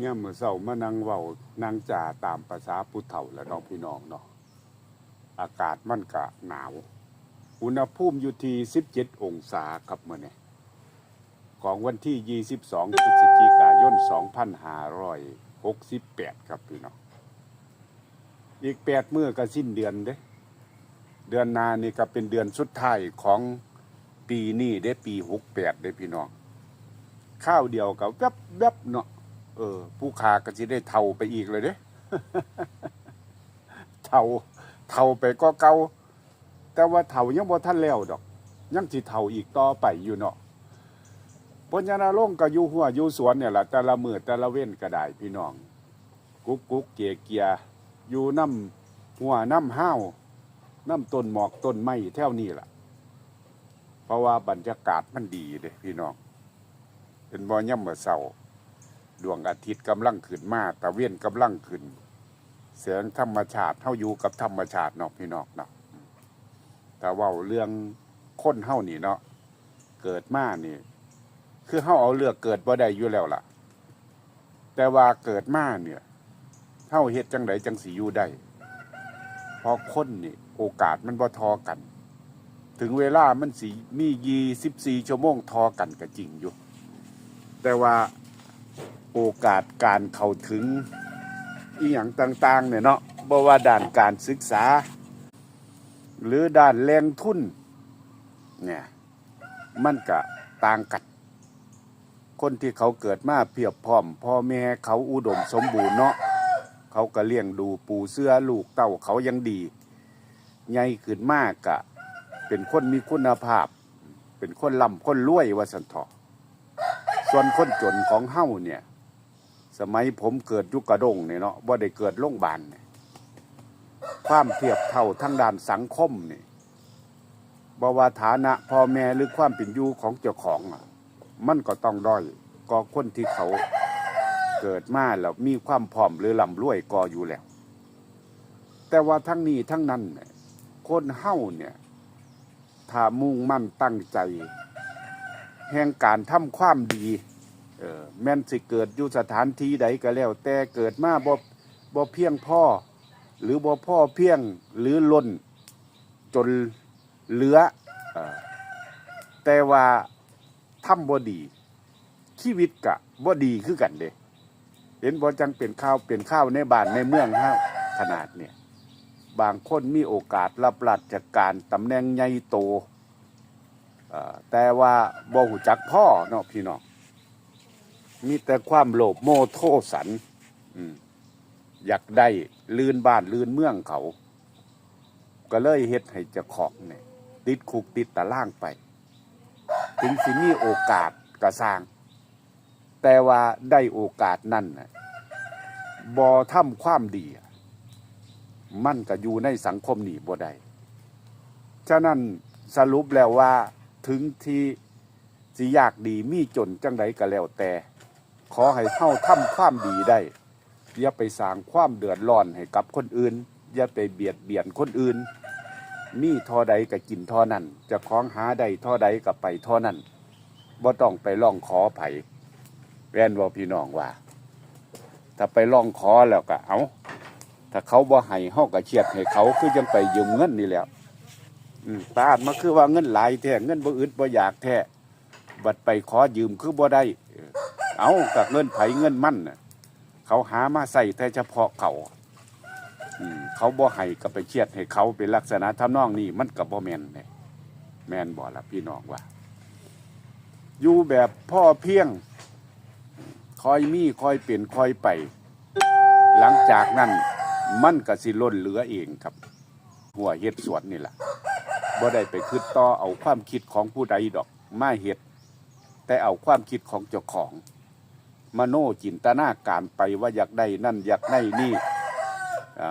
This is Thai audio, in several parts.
เนี่ยเมื่อเศร้ามานั่งเว้านั่งจ่าตามภาษาผู้เฒ่าและน้องพี่น้องเนาะอากาศมันกะหนาว อุณหภูมิอยู่ที่17 องศาครับเมื้อนี้ของวันที่ 22 พฤศจิกายน 2568 ครับพี่น้อง อีก8มื้อก็สิ้นเดือนเด้ เดือนนานี่ก็เป็นเดือนสุดท้ายของปีนี้ได้ปี 68 ได้พี่น้อง ข้าวเดียวกับแวบแวบๆเนาะ ออ ผู้ขาก็สิได้เท่าไปอีกเลยเด้เท่าเท่าไปก็เก่าแต่ว่าเท่ายังบ่ทันแล้วดอก ยังสิเท่าอีกต่อไปอยู่เนาะปัญญาณรงก็อยู่หัวอยู่สวนเนี่ยแหละแต่ละมือแต่ละเว้นก็ได้พี่น้อง กุ๊กกุ๊กเกียเกียอยู่น้ำหัวน้ำห้าวน้ำต้นหมอกต้นไม้แถวนี้ล่ะ เพราะว่าบรรยากาศมันดีเด้พี่น้องเป็นบ่ย่ำเมื่อเช้า ดวงอาทิตย์กำลังขึ้นมาตะเวียนกำลังขึ้นแสงธรรมชาติเฮาอยู่กับธรรมชาติเนาะพี่นองเนาะแต่ว่าเรื่องคนเฮานี่เนาะเกิดมานี่ คือเฮาเอาเลือกเกิดบ่ได้อยู่แล้วล่ะ แต่ว่าเกิดมาเนี่ยเฮาเฮ็ดจังไดจังสิอยู่ได้เพราะคนนี่ โอกาสมันบ่ทอกัน ถึงเวลามันสิมี24ชั่วโมงทอกันก็จริงอยู่ แต่ว่า โอกาสการเข้าถึงอีหยังต่างๆเนี่ยเนาะบ่ว่าด้านการศึกษา หรือด้านแรงทุนเนี่ยมันก็ต่างกันคนที่เขาเกิดมาเพียบพร้อมพ่อแม่เขาอุดมสมบูรณ์เนาะเขาก็เลี้ยงดูปูเสื้อลูกเต้าเขายังดีใหญ่ขึ้นมากกะ เป็นคนมีคุณภาพ เป็นคนร่ำคนรวยว่าสันเถาะ ส่วนคนจนของเฮ้าเนี่ย สมัยผมเกิดยุคกระดงเนี่ยเนาะว่าได้เกิดโรงบาลเนี่ยความเทียบเท่าทั้งด้านสังคมเนี่ยบว่าฐานะพ่อแม่หรือความเป็นอยู่ของเจ้าของอะมันก็ต้องด้อยก็คนที่เขาเกิดมาแล้วมีความพร้อมหรือลำรวยก็อยู่แล้ว แต่ว่าทั้งนี้ทั้งนั้นเนี่ยคนเฮ้าเนี่ยถ้ามุ่งมั่นตั้งใจ แห่งการทำความดีเออแม่นสิเกิดอยู่สถานที่ใดก็แล้ว แต่เกิดมาบ่บ่เพียงพ่อ หรือบ่พ่อเพียงหรือล้นจนเหลืออแต่ว่าทำบ่ดี ชีวิตกะบ่ดีคือกันเด้เห็นบ่จังเป็นข้าวเป็นข้าวในบ้านในเมืองฮะขนาดเนี่ยบางคนมีโอกาสรับราชการตำแหน่งใหญ่โต แต่ว่าบ่หูจักพ่อเนาะพี่น้องมีแต่ความโลภโมโทสันอยากได้ลื่นบ้านลื่นเมืองเขา ก็เลยเฮ็ดให้จ้าของเนี่ยติดคุกติดตารางไป ถึงสิมีโอกาสกระสร้าง แต่ว่าได้โอกาสนั่นน่ะบ่ทำความดี มันก็อยู่ในสังคมนี้บ่ได้ฉะนั้นสรุปแล้วว่า ถึงที่สิยากดีมีจนจังไดก็แล้วแต่ ขอให้เข้าทำความดีได้อย่าไปสร้างความเดือดร้อนให้กับคนอื่น อย่าไปเบียดเบียนคนอื่น มีท่อใดก็กินท่อนั้นจะคล้องหาใดท่อใดก็ไปท่อนั้นบ่ต้องไปร้องขอไผแว่นว่าพี่น้องว่า ถ้าไปร้องขอแล้วก็เอาถ้าเขาบ่ให้เฮาก็เชียดให้เขาคือจังไปยืมเงินนี่แหล้ว อืมตาดมาคือว่าเงินหลายแท้เงินบ่อึดบ่อยากแท้บัดไปขอยืมคือบ่ได้เออเอากับเงินไผเงินมั่นน่ะเขาหามาใส่แต่เฉพาะเขาอืมเขาบ่ให้ก็ไปเชียดให้เขาเป็นลักษณะทำนองนี้มันก็บ่แม่นเด้แม่นบ่ล่ะพี่น้องว่า อยู่แบบพ่อเพียง คอยมีคอยเปลี่ยนคอยไป หลังจากนั้น มันก็สิล้นเหลือเองครับ หัวเฮ็ดสวนนี่แหละ บ่ได้ไปคิดต่อเอาความคิดของผู้ใดดอกมาเฮ็ดแต่เอาความคิดของเจ้าของ มโนจินตนาการไปว่าอยากได้นั่นอยากได้นี่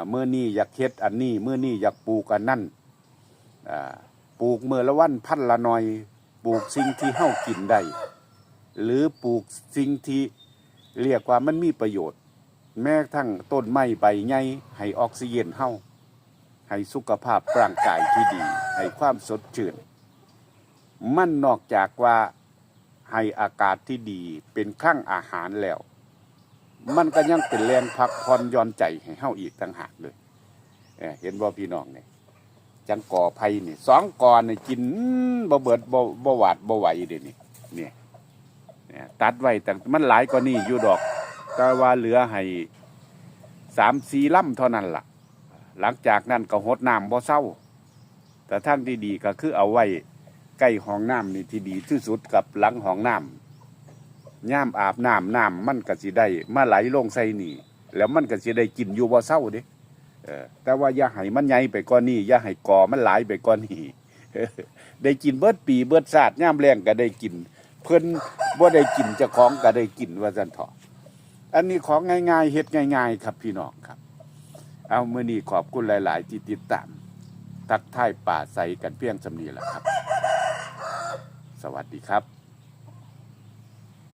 เมื่อนี้อยากเฮ็ดอันนี้เมื่อนี้อยากปลูกอันนั่นปลูกเมื่อละวันพันละหน่อย ปลูกสิ่งที่เฮากินได้หรือปลูกสิ่งที่เรียกว่ามันมีประโยชน์ แม้ทั่งต้นไม้ใบใหญ่ให้ออกซิเจนเฮา ให้สุขภาพร่างกายที่ดี ให้ความสดชื่น มันนอกจากว่าให้อากาศที่ดีเป็นข้างอาหารแล้ว มันก็ยังเป็นแรงพักผ่อนย่อนใจให้เฮาอีกต่างหากเลยเออเห็นบ่พี่น้องเนี่ยจังก่อไผ่นี่สองก่อนี่กินบ่เบิดบ่บ่หวาดบ่ไหวเด้นี่เนี่ยเนี่ยตัดไว้แต่มันหลายกว่านี้อยู่ดอก แต่ว่าเหลือให้สามสี่ลำเท่านั้นล่ะ หลังจากนั้นก็หดน้ำบ่เศร้า แต่ท่างที่ดีก็คือเอาไว้ใกล้ห้องน้ำนี่ที่ดีที่สุดกับหลังห้องน้ำย่ามอาบน้ำน้ำมันก็สิได้มาไหลลงใส่นี่ แล้วมันก็สิได้กินอยู่บ่เศร้าเด้แต่ว่าอย่าให้มันใหญ่ไปกว่านี้อย่าให้ก่อมันหลายไปกว่านี้ได้กินเบิดปีเบิดศาสตร์ย่ามแรงก็ได้กิน เพิ่นบ่ได้กินจ้าของก็ได้กินว่าซั่นเถาะอันนี้ของง่ายๆเฮ็ดง่าย ๆ ครับพี่น้องครับ เอาเมื่อนี้ขอบคุณหลาย ๆ ที่ติดตาม ทักทายป่าใสกันเพียงสำนีแหละครับ สวัสดีครับ